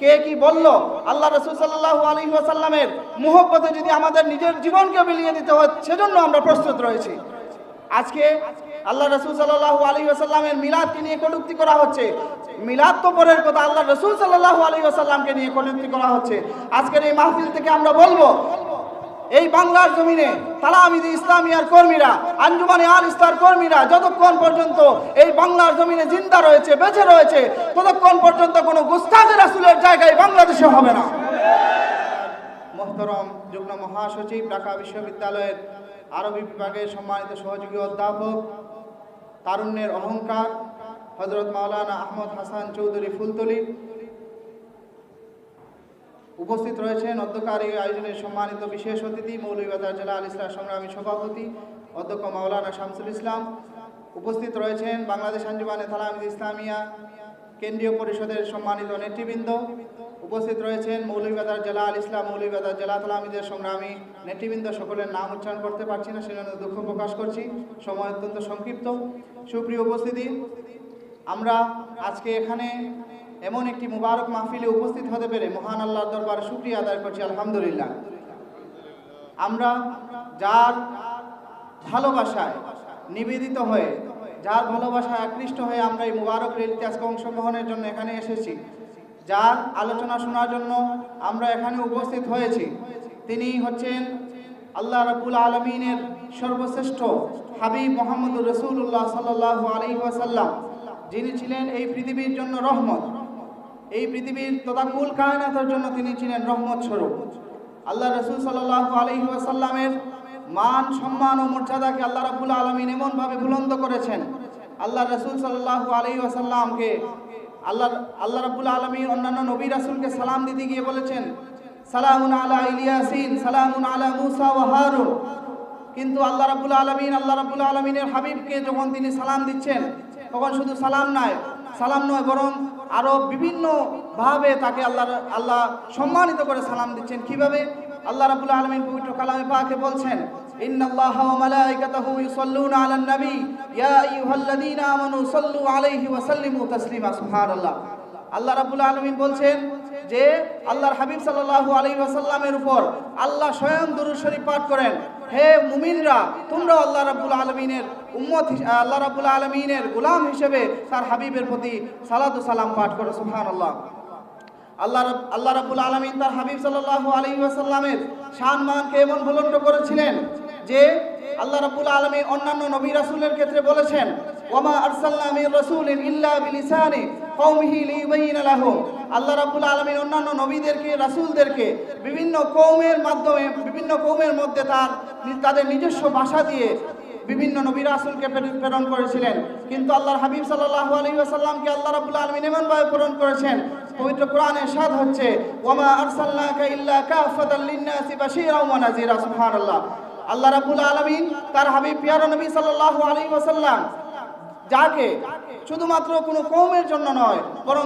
কে কি বলল? আল্লাহ রসুল সাল্লাহ আলী আসাল্লামের মুহব্বতে যদি আমাদের নিজের জীবনকে মিলিয়ে দিতে হয়, সেজন্য আমরা প্রস্তুত রয়েছি। আজকে আল্লাহ রসুল সাল্লাহ আলী আসাল্লামের মিলাদকে নিয়ে কটুক্তি করা হচ্ছে। মিলাদ তো পরের কথা, আল্লাহ রসুল সাল্লাহ আলী আসাল্লামকে নিয়ে কটুক্তি করা হচ্ছে। আজকের এই মাহফিল থেকে আমরা বলব এই বাংলার জমিনে তালামিদি ইসলামিয়ার কর্মীরা, আঞ্জুমানে আল ইস্তার কর্মীরা যতক্ষণ পর্যন্ত এই বাংলার জমিনে জিন্দা রয়েছে, বেঁচে রয়েছে, ততক্ষণ পর্যন্ত কোনো গুস্তাদের রাসুলের জায়গায় বাংলাদেশে হবে না। মোহতরম যুগ্ম মহাসচিব, ঢাকা বিশ্ববিদ্যালয়ের আরবি বিভাগের সম্মানিত সহযোগী অধ্যাপক, তারুণ্যের অহংকার হজরত মাওলানা আহমদ হাসান চৌধুরী ফুলতলি উপস্থিত রয়েছেন অধ্যকার এই আয়োজনের সম্মানিত বিশেষ অতিথি, মৌলভীবাজার জেলা আল ইসলাম সংগ্রামী সভাপতি, অধ্যক্ষ মাওলানা শামসুল ইসলাম। উপস্থিত রয়েছেন বাংলাদেশ আঞ্জুমানে তালামিদ ইসলামিয়া, কেন্দ্রীয় পরিষদের সম্মানিত নেতৃবৃন্দ। উপস্থিত রয়েছেন মৌলভীবাজার জেলা আল ইসলাম, মৌলভীবাজার জেলা তালামিদের সংগ্রামী নেতৃবৃন্দ। সকলের নাম উচ্চারণ করতে পারছি না, সেজন্য দুঃখ প্রকাশ করছি। সময় অত্যন্ত সংক্ষিপ্ত। সুপ্রিয় উপস্থিতি, আমরা আজকে এখানে এমন একটি মুবারক মাহফিলে উপস্থিত হতে পেরে মহান আল্লাহর দরবারে শুক্রিয়া আদায় করছি, আলহামদুলিল্লাহ। আমরা যার ভালোবাসায় নিবেদিত হয়ে, যার ভালোবাসায় আকৃষ্ট হয়ে আমরা এই মুবারক রেলিতে আজকে অংশগ্রহণের জন্য এখানে এসেছি, যার আলোচনা শোনার জন্য আমরা এখানে উপস্থিত হয়েছি, তিনি হচ্ছেন আল্লাহ রাবুল আলমিনের সর্বশ্রেষ্ঠ হাবিব মোহাম্মদ রসুল্লাহ সাল্লাহ আলী ওয়াসাল্লাম, যিনি ছিলেন এই পৃথিবীর জন্য রহমত। এই পৃথিবীর তদাকুল কায়নাতের জন্য তিনি ছিলেন রহমত স্বরূপ। আল্লাহ রসুল সাল্লাহ আলহি আসাল্লামের মান, সম্মান ও মর্যাদাকে আল্লাহ রাবুল আলমিন এমনভাবে বুলন্দ করেছেন। আল্লাহ রসুল সাল্লাহ আলহি আসাল্লামকে আল্লাহ আল্লাহ রাবুল আলমী অন্যান্য নবী রাসুলকে সালাম দিতে গিয়ে বলেছেন, সালামুন আলা ইলিয়াসিন, সালামুন আলা মুসা ওয়া হারুন। কিন্তু আল্লাহ রাবুল আলমিন, আল্লাহ রাবুল আলমিনের হাবিবকে যখন তিনি সালাম দিচ্ছেন, তখন শুধু সালাম নয় সালাম নয় বরং আরও বিভিন্নভাবে তাকে আল্লাহ আল্লাহ সম্মানিত করে সালাম দিচ্ছেন কিভাবে আল্লাহ রাবুল আলমিন পবিত্র কালামে পাকে বলছেন إن الله وملائكته يصلون على النبي يا أيها الذين آمنوا صلوا عليه وسلموا تسليما سبحان الله আল্লাহ রাবুল আলমিন বলছেন যে আল্লাহর হাবিব সাল্লাল্লাহু আলাইহি ওয়াসাল্লামের উপর আল্লাহ স্বয়ং দুরূদ শরীফ পাঠ করেন হে মুমিনরা তোমরা আল্লাহ রাব্বুল আলমিনের উম্মত আল্লাহ রাব্বুল আলমিনের গুলাম হিসেবে তার হাবিবের প্রতি সালাতু সালাম পাঠ করো, সুবহানাল্লাহ। আল্লাহ রাব- আল্লাহ রাব্বুল আলমিন তার হাবিব সাল্লাল্লাহু আলাইহি ওয়াসাল্লামের শান মানকে এমন ভুলন্ড করেছিলেন যে আল্লাহ রাব্বুল আলমী অন্যান্য নবী রাসূলের ক্ষেত্রে বলেছেন ওয়ামা আরসালনা মির রাসূলিন ইল্লা বিলিসানি কওমিহি লিয়ুবাইয়িনা লাহুম। আল্লাহ রাব্বুল আলমিন অন্যান্য নবীদেরকে, রাসূলদেরকে বিভিন্ন কৌমের মাধ্যমে, বিভিন্ন কৌমের মধ্যে তার তাদের নিজস্ব ভাষা দিয়ে বিভিন্ন নবী রাসুলকে প্রেরণ- করেছিলেন। কিন্তু আল্লাহর হাবিব সাল্লাল্লাহু আলাইহি ওয়াসাল্লামকে আল্লাহ রাব্বুল আলামিন এমনভাবে প্রেরণ করেছেন, পবিত্র কোরআনে সাদ হচ্ছে ওয়ামা আরসালনাকা ইল্লা কাফাতাল লিন্নাসি বাশীরাও ওয়া সুবহানাল্লাহ। আল্লাহ রাব্বুল আলামিন তার হাবিব, পিয়ারা নবী সাল্লাল্লাহু আলাইহি ওয়াসাল্লাম যাকে শুধুমাত্র কোনো কৌমের জন্য নয়, বরং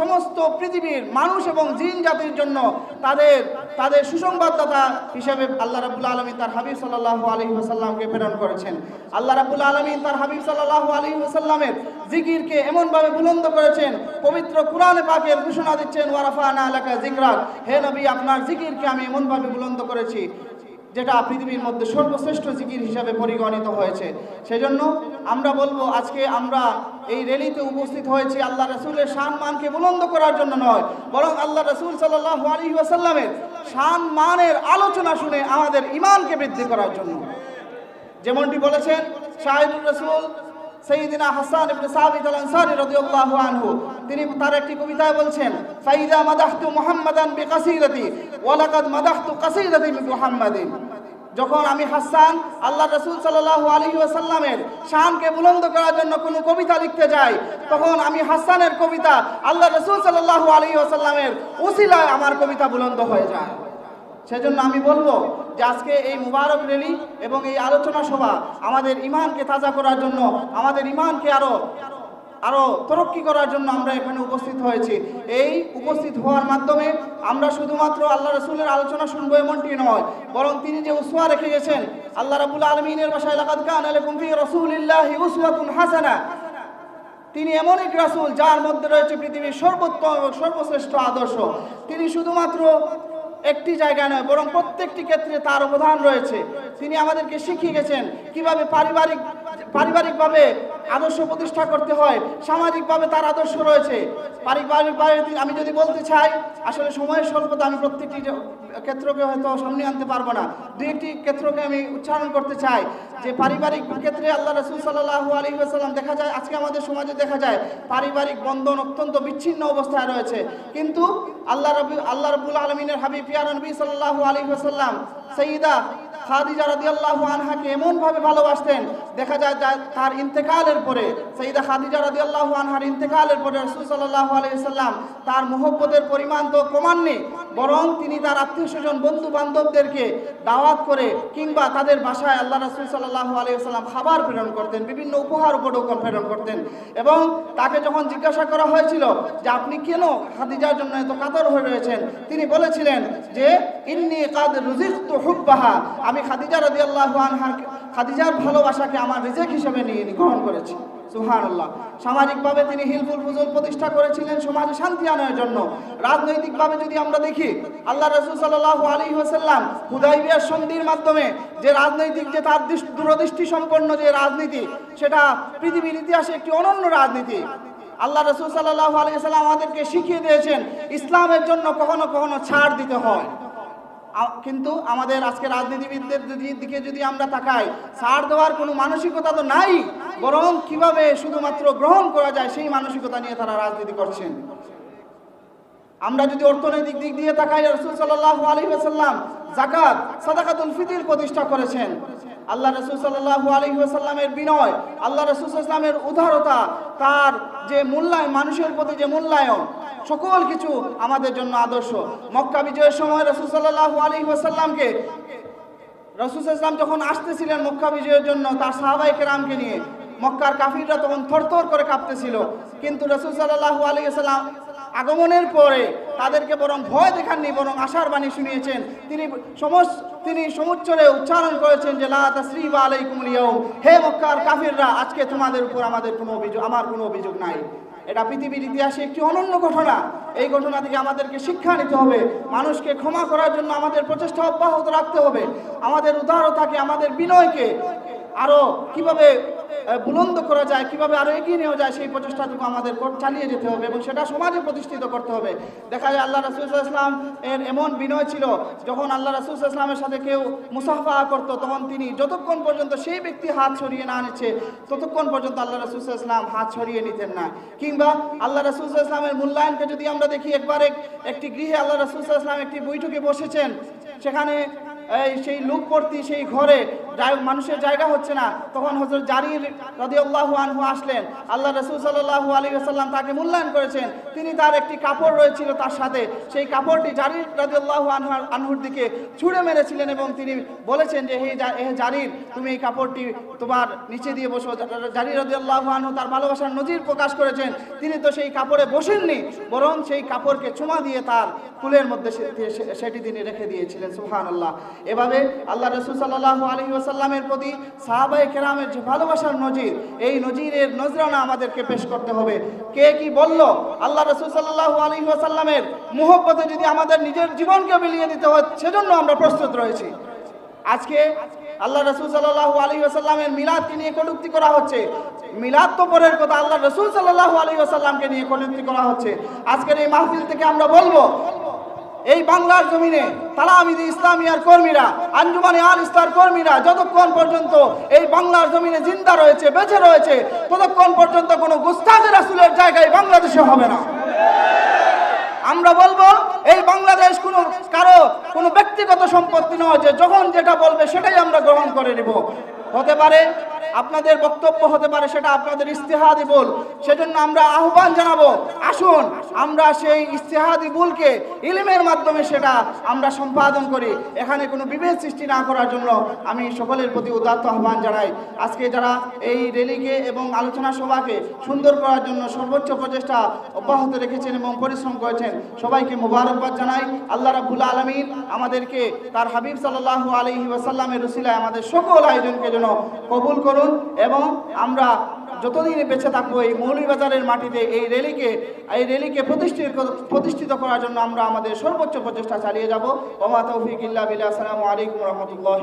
সমস্ত পৃথিবীর মানুষ এবং জিন জাতির জন্য তাদের তাদের সুসংবাদদাতা হিসেবে আল্লাহ রাবুল আলমী তার হাবিব সাল্লাহ আলী ওসাল্লামকে প্রেরণ করেছেন। আল্লাহ রাবুল আলমী তার হাবিব সাল্লাহ আলী ওসাল্লামের জিকিরকে এমনভাবে বুলন্দ করেছেন, পবিত্র কোরআনে পাকের ঘোষণা দিচ্ছেন ওয়ারাফানা এলাকা জিকরাত হে নবী, আপনার জিকিরকে আমি এমনভাবে বুলন্দ করেছি। যেটা পৃথিবীর মধ্যে সর্বশ্রেষ্ঠ জিকির হিসাবে পরিগণিত হয়েছে। সেজন্য আমরা বলব, আজকে আমরা এই র্যালিতে উপস্থিত হয়েছি আল্লাহ রসুলের শান মানকে বুলন্দ করার জন্য নয়, বরং আল্লাহ রসুল সাল্লাহ আলী ওয়াসাল্লামের শান মানের আলোচনা শুনে আমাদের ইমানকে বৃদ্ধি করার জন্য। যেমনটি বলেছেন শাহিদুর রসুল, সঈদিনা হাসান ইবনে সাবিত আল আনসারী রাদিয়াল্লাহু আনহু। তিনি তার একটি কবিতায় বলছেন, ফাইদা মাদাহতু মুহাম্মাদান বিকাসিরাতি ওয়া লাকাদ মাদাহতু কাসিরাতি মুহাম্মাদিন। যখন আমি হাসান, আল্লাহ রসুল সাল্লাল্লাহু আলাইহি ওয়াসাল্লামের শানকে বুলন্দ করার জন্য কোনো কবিতা লিখতে যাই, তখন আমি হাসানের কবিতা আল্লাহ রসুল সাল্লাল্লাহু আলাইহি ওয়াসাল্লামের উসিলায় আমার কবিতা বুলন্দ হয়ে যায়। সেজন্য আমি বলব যে আজকে এই মুবারক রেলি এবং এই আলোচনা সভা আমাদের ইমানকে তাজা করার জন্য, আমাদের ইমানকে আরও আরও তরক্কি করার জন্য আমরা এখানে উপস্থিত হয়েছি। এই উপস্থিত হওয়ার মাধ্যমে আমরা শুধুমাত্র আল্লাহ রসুলের আলোচনা শুনব এমনটি নয়, বরং তিনি যে উসওয়া রেখে গেছেন, আল্লাহ রাবুল আলমিনের বাসায় লাকাদ কান আলাইকুম ফি রাসূলিল্লাহি উসওয়াতুন হাসানা। তিনি এমন এক রাসূল যার মধ্যে রয়েছে পৃথিবীর সর্বোত্তম সর্বশ্রেষ্ঠ আদর্শ। তিনি শুধুমাত্র একটি জায়গায় নয়, বরং প্রত্যেকটি ক্ষেত্রে তার অবদান রয়েছে। তিনি আমাদেরকে শিখিয়ে গেছেন কীভাবে পারিবারিক, পারিবারিকভাবে আদর্শ প্রতিষ্ঠা করতে হয়। সামাজিকভাবে তার আদর্শ রয়েছে। পারিবারিক আমি যদি বলতে চাই, আসলে সময়ের স্বল্পতা আমি প্রত্যেকটি ক্ষেত্রকে হয়তো সামনে আনতে পারব না। দুই একটি ক্ষেত্রকে আমি উচ্চারণ করতে চাই। যে পারিবারিক ক্ষেত্রে আল্লাহ রসুল সাল্লাহ আলী আসাল্লাম দেখা যায় আজকে আমাদের সমাজে দেখা যায়, পারিবারিক বন্ধন অত্যন্ত বিচ্ছিন্ন অবস্থায় রয়েছে। কিন্তু আল্লাহ রবি আল্লাহ রবুল আলমিনের হাবিব পিয়ার নবী সাল্লাহ আলী আসাল্লাম সঈদা খাদিজা রাদিয়াল্লাহু আনহাকে এমনভাবে ভালোবাসতেন। দেখা যায় তার ইন্তেকালের পরে সঈদা খাদিজা রাদিয়াল্লাহু আনহার ইন্তেকালের পরে রাসূল সাল্লাল্লাহু আলাইহি সাল্লাম তার মোহব্বতের পরিমাণ তো কমাননি। বরং তিনি তার আত্মীয় স্বজন বন্ধু বান্ধবদেরকে দাওয়াত করে কিংবা তাদের বাসায় আল্লাহ রাসূল সাল্লাহ আলাইহি সাল্লাম খাবার প্রেরণ করতেন, বিভিন্ন উপহার উপঢৌকন প্রেরণ করতেন এবং তাকে যখন জিজ্ঞাসা করা হয়েছিল যে আপনি কেন খাদিজার জন্য এত কাতর হয়ে রয়েছেন, তিনি বলেছিলেন যে, ইন্নি কাদ রুজিকতু হুব্বাহা আমি খাদিজা রাদিয়াল্লাহু আনহার, খাদিজার ভালোবাসাকে আমার রিজেক হিসেবে নিয়ে গ্রহণ করেছি। সুবহানাল্লাহ। সামাজিকভাবে তিনি হিলফুল ফুজুল প্রতিষ্ঠা করেছিলেন সমাজে শান্তি আনার জন্য। রাজনৈতিকভাবে যদি আমরা দেখি, আল্লাহ রসুল সাল্লাল্লাহু আলাইহি ওয়াসাল্লাম হুদাইবিয়ার সন্ধির মাধ্যমে যে রাজনৈতিক যে তার দৃষ্টি- দূরদৃষ্টি সম্পন্ন যে রাজনীতি, সেটা পৃথিবীর ইতিহাসে একটি অনন্য রাজনীতি। আল্লাহ রসুল সাল্লাহ আলিয়াল্লাম আমাদেরকে শিখিয়ে দিয়েছেন, ইসলামের জন্য কখনো কখনো ছাড় দিতে হয়। কিন্তু আমাদের আজকে রাজনীতিবিদদের দিকে যদি আমরা তাকাই, ছাড় দেওয়ার কোনো মানসিকতা তো নাই, বরং কীভাবে শুধুমাত্র গ্রহণ করা যায় সেই মানসিকতা নিয়ে তারা রাজনীতি করছেন। আমরা যদি অর্থনৈতিক দিক দিয়ে তাকাই, রসুল সাল্লাল্লাহু আলাইহি ওয়াসাল্লাম যাকাত, সাদাকাতুল ফিতর প্রতিষ্ঠা করেছেন। আল্লাহ রসুল সাল্লাল্লাহু আলাইহি ওয়াসাল্লামের বিনয়, আল্লাহ রসুল ইসলামের উদারতা, তার যে মূল্যায়ন, মানুষের প্রতি যে মূল্যায়ন সকল কিছু আমাদের জন্য আদর্শ। মক্কা বিজয়ের সময় রসুল সাল্লাল্লাহু আলাইহি ওয়াসাল্লামকে, রসুল ইসলাম যখন আসতেছিলেন মক্কা বিজয়ের জন্য তার সাহাবাই কেরামকে নিয়ে, মক্কার কাফিররা তখন থরথর করে কাঁপতেছিল। কিন্তু রসুল সাল্লাহু আলী সাল্লাম আগমনের পরে তাদেরকে বরং ভয় দেখাননি, বরং আশার বাণী শুনিয়েছেন। তিনি সমস্ত তিনি সমুচ্চরে উচ্চারণ করেছেন যে, লা তাসরিবা আলাইকুমুল ইয়াউম। হে মক্কার কাফিররা, আজকে তোমাদের উপর আমাদের কোনো অভিযোগ, আমার কোনো অভিযোগ নাই। এটা পৃথিবীর ইতিহাসে একটি অনন্য ঘটনা। এই ঘটনা থেকে আমাদেরকে শিক্ষা নিতে হবে, মানুষকে ক্ষমা করার জন্য আমাদের প্রচেষ্টা অব্যাহত রাখতে হবে। আমাদের উদারতাকে, আমাদের বিনয়কে আরও কীভাবে বুলন্দ করা যায়, কীভাবে আরও এগিয়ে নেওয়া যায়, সেই প্রচেষ্টাটুকু আমাদের চালিয়ে যেতে হবে এবং সেটা সমাজে প্রতিষ্ঠিত করতে হবে। দেখা যায় আল্লাহ রাসুল ইসলাম এর এমন বিনয় ছিল, যখন আল্লাহ রাসুল ইসলামের সাথে কেউ মুসাফা করতো, তখন তিনি যতক্ষণ পর্যন্ত সেই ব্যক্তি হাত ছড়িয়ে না নিচ্ছে, ততক্ষণ পর্যন্ত আল্লাহ রাসুল ইসলাম হাত ছড়িয়ে নিতেন না। কিংবা আল্লাহ রাসুল ইসলামের মূল্যায়নকে যদি আমরা দেখি, একবার একটি গৃহে আল্লাহ রাসুল ইসলাম একটি বৈঠকে বসেছেন, সেখানে এই সেই লোকবর্তী সেই ঘরে মানুষের জায়গা হচ্ছে না। তখন হজরত জারির রাদিয়াল্লাহু আনহু আসলেন। আল্লাহ রসুল সাল্লাল্লাহু আলাইহি ওয়াসাল্লাম তাকে মূল্যায়ন করেছেন। তিনি তার একটি কাপড় রয়েছিল তার সাথে। সেই কাপড়টি জারির রাদিয়াল্লাহু আনহু, আনহুর দিকে ছুঁড়ে মেরেছিলেন এবং তিনি বলেছেন যে, হে হে জারির, তুমি এই কাপড়টি তোমার নিচে দিয়ে বসো। জারির রাদিয়াল্লাহু আনহু তার ভালোবাসার নজির প্রকাশ করেছেন। তিনি তো সেই কাপড়ে বসেননি, বরং সেই কাপড়কে চুমা দিয়ে তার কুলের মধ্যে সেটি তিনি রেখে দিয়েছিলেন। সুহান আল্লাহ এভাবে আল্লাহ রসুল সাল্লাহু আলহি ওসাল্লামের প্রতি সাহাবাই কেরামের যে ভালোবাসার নজির, এই নজিরের নজরানা আমাদেরকে পেশ করতে হবে। কে কি বলল? আল্লাহ রসুল সাল্লাহু আলহি ওসাল্লামের মুহব্বতে যদি আমাদের নিজের জীবনকে মিলিয়ে দিতে হয়, সেজন্য আমরা প্রস্তুত রয়েছি। আজকে আল্লাহ রসুল সাল্লাহ আলী আসাল্লামের মিলাদকে নিয়ে কটুক্তি করা হচ্ছে। মিলাদ তো পরের কথা, আল্লাহ রসুল সাল্লাহু আলী আসাল্লামকে নিয়ে কটুক্তি করা হচ্ছে। আজকের এই মাহফিল থেকে আমরা বলব এই বাংলার জমিনে তালামিদি ইসলামিয়ার কর্মীরা, আঞ্জুমানে আল ইসলার কর্মীরা যতক্ষণ পর্যন্ত এই বাংলার জমিনে জিন্দা রয়েছে, বেঁচে রয়েছে, ততক্ষণ পর্যন্ত কোনো গুস্তাদ রাসুলের জায়গায় বাংলাদেশে হবে না। আমরা বলব, এই বাংলাদেশ কোনো কারও, কোনো ব্যক্তিগত সম্পত্তি নয় যে যখন যেটা বলবে সেটাই আমরা গ্রহণ করে নিব। হতে পারে আপনাদের বক্তব্য হতে পারে সেটা আপনাদের ইস্তেহাদি বল। সেজন্য আমরা আহ্বান জানাব আসুন, আমরা সেই ইস্তেহাদি বুলকে ইলিমের মাধ্যমে সেটা আমরা সম্পাদন করি। এখানে কোনো বিভেদ সৃষ্টি না করার জন্য আমি সকলের প্রতি উদাত্ত আহ্বান জানাই। আজকে যারা এই র্যালিকে এবং আলোচনা সভাকে সুন্দর করার জন্য সর্বোচ্চ প্রচেষ্টা অব্যাহত রেখেছেন এবং পরিশ্রম করেছেন, সবাইকে মোবারকবাদ জানাই। আল্লাহ রাবুল আলমিন আমাদেরকে তার হাবিব সাল্লাহ আলহি ওয়াসাল্লামের রসিলায় আমাদের সকল আয়োজনকে যেন কবুল করুন এবং আমরা যতদিন বেঁচে থাকব, এই মৌলভীবাজারের মাটিতে, এই রেলিকে এই রেলিকে প্রতিষ্ঠিত প্রতিষ্ঠিত করার জন্য আমরা আমাদের সর্বোচ্চ প্রচেষ্টা চালিয়ে যাব। ওমা তৌফিক ইল্লা বিল্লাহ। আসসালামু আলাইকুম রহমতুল্লাহ